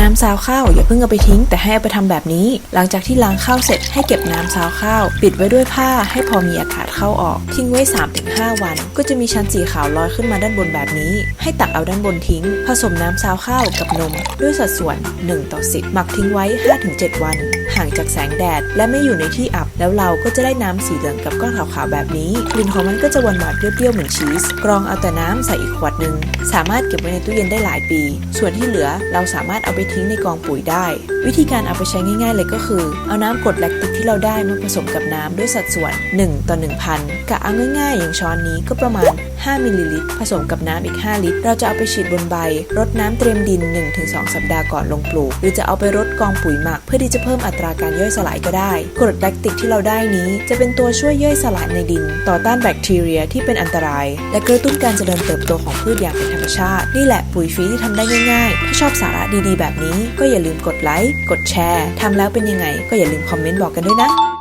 น้ำซาวข้าวอย่าเพิ่งเอาไปทิ้ง แต่ให้เอาไปทำแบบนี้ หลังจากที่ล้างข้าวเสร็จให้เก็บน้ำซาวข้าว ปิดไว้ด้วยผ้าให้พอมีอากาศเข้าออก ทิ้งไว้ 3-5 วัน ก็จะมีชั้นสีขาวลอยขึ้นมาด้านบนแบบนี้ ให้ตักเอาด้านบนทิ้ง ผสมน้ำซาวข้าวกับนม ด้วยสัดส่วน 1 ต่อ 10 หมักทิ้งไว้ 5-7 วัน ห่างจากแสงแดด และไม่อยู่ในที่อับ แล้วเราก็จะได้น้ำสีเหลืองกับก้อนขาวๆแบบนี้กลิ่นของมันก็จะหวานหวานเปรี้ยวๆเหมือนชีส กรองเอาแต่น้ำใส่อีกขวดหนึ่งสามารถเก็บไว้ในตู้เย็นได้หลายปี ส่วนที่เหลือเราสามารถเอาไปทิ้งในกองปุ๋ยได้ วิธีการเอาไปใช้ง่าย ๆ เลยก็คือ เอาน้ำกรดแลคติกที่เราได้มาผสมกับน้ำด้วยสัดส่วน 1 ต่อ1,000กะเอาง่ายๆ อย่างช้อนนี้ก็ประมาณ 5มิลลิลิตรผสมกับน้ำอีก 5 ลิตร เราจะเอาไปฉีดบนใบ รดน้ำเตรียมดิน 1-2 สัปดาห์ก่อนลงปลูก หรือจะเอาไปรดกองปุ๋ยหมัก เพื่อที่จะเพิ่มอัตราการย่อยสลายก็ได้ กรดแลคติกที่เราได้นี้ จะเป็นตัวช่วยย่อยสลายในดิน ต่อต้านแบคทีเรียที่เป็นอันตราย และกระตุ้นการเจริญเติบโตของพืชอย่างเป็นธรรมชาติ นี่แหละปุ๋ยฟรีที่ทำได้ง่ายๆ ถ้าชอบสาระดีๆ แบบนี้ ก็อย่าลืมกดไลค์ กดแชร์ทำแล้วเป็นยังไง ก็อย่าลืมคอมเมนต์บอกกันด้วยนะ